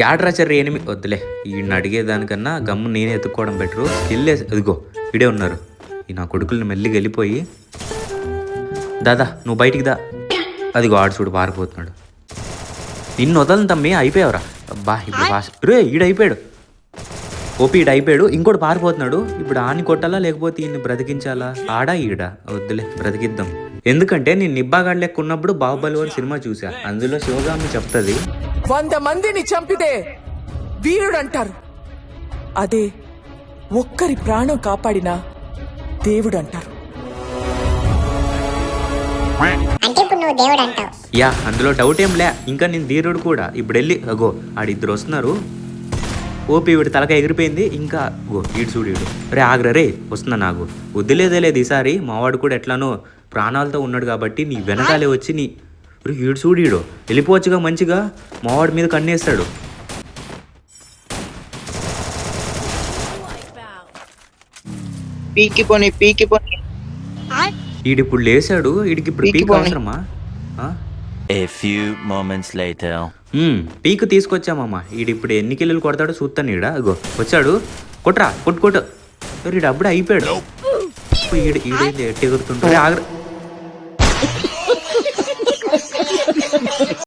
యాడ్రాచర్ enemy వద్దులే ఈయన అడిగేదానికన్నా గమ్ము నేనే ఎత్తుక్కోవడం బెటరు వెళ్ళే అదిగో ఇడే ఉన్నారు. ఈ నా కొడుకుల్ని మెల్లిగా వెళ్ళిపోయి దాదా నువ్వు బయటికి దా. అదిగో ఆడు చూడు పారిపోతున్నాడు. నిన్ను వదలని తమ్మి అయిపోయావురా. అబ్బా ఇప్పుడు ఫాస్ట్ రే ఈడు అయిపోయాడు ఓపి ఈడు అయిపోయాడు ఇంకోటి పారిపోతున్నాడు. ఇప్పుడు ఆని కొట్టాలా లేకపోతే ఈయన్ని బ్రతికించాలా? ఆడా ఈడ? వద్దులే బ్రతికిద్దాం. ఎందుకంటే నేను నిబ్బాగాడ్ లెక్క ఉన్నప్పుడు బాహుబలి అని సినిమా చూసా. అందులో శివగామి చెప్తుంది. వంద మందిని చంపితే వీరుడంటారు. అదే ఒక్కరి ప్రాణం కాపాడిన దేవుడంటారు. అంటే ఇప్పుడు నువ్వు దేవుడు అంటావు యా అందులో డౌట్ ఏం లే. ఇంకా నేను ధీరుడు కూడా. ఇప్పుడు వెళ్ళి అగో ఆడిద్దరు వస్తున్నారు. ఓపి వీడి తలక ఎగిరిపోయింది. ఇంకా గో ఈడు చూడు రే ఆగ్రా రే వస్తున్నా నాకు వద్దులేదే లేదు ఈసారి మావాడు కూడా ఎట్లానో ప్రాణాలతో ఉన్నాడు కాబట్టి నీ వెనకాలే వచ్చి నీ ఈడు చూడు ఈడు. వెళ్ళిపోవచ్చుగా మంచిగా. మావాడి మీద కన్నేస్తాడు. పీకి పోని పీకి పోని ఈడు ఇప్పుడు లేచాడు ఈడికి ఇప్పుడు పీకి. అవసరమా? ఆ? A few moments later. మ్మ్, పీక్ తీసుకొచ్చామమ్మా ఈడు ఇప్పుడు ఎన్ని కిలోలు కొడతాడో చూస్తాను ఈడ. అగో వచ్చాడు. కొట్రా కొట్టు కొట్టు. ఈడు అప్పుడే అయిపోయాడు. ఈడు ఈడేంది? ఎట్టి ఎగురుతుంటాడు ఆగ్ర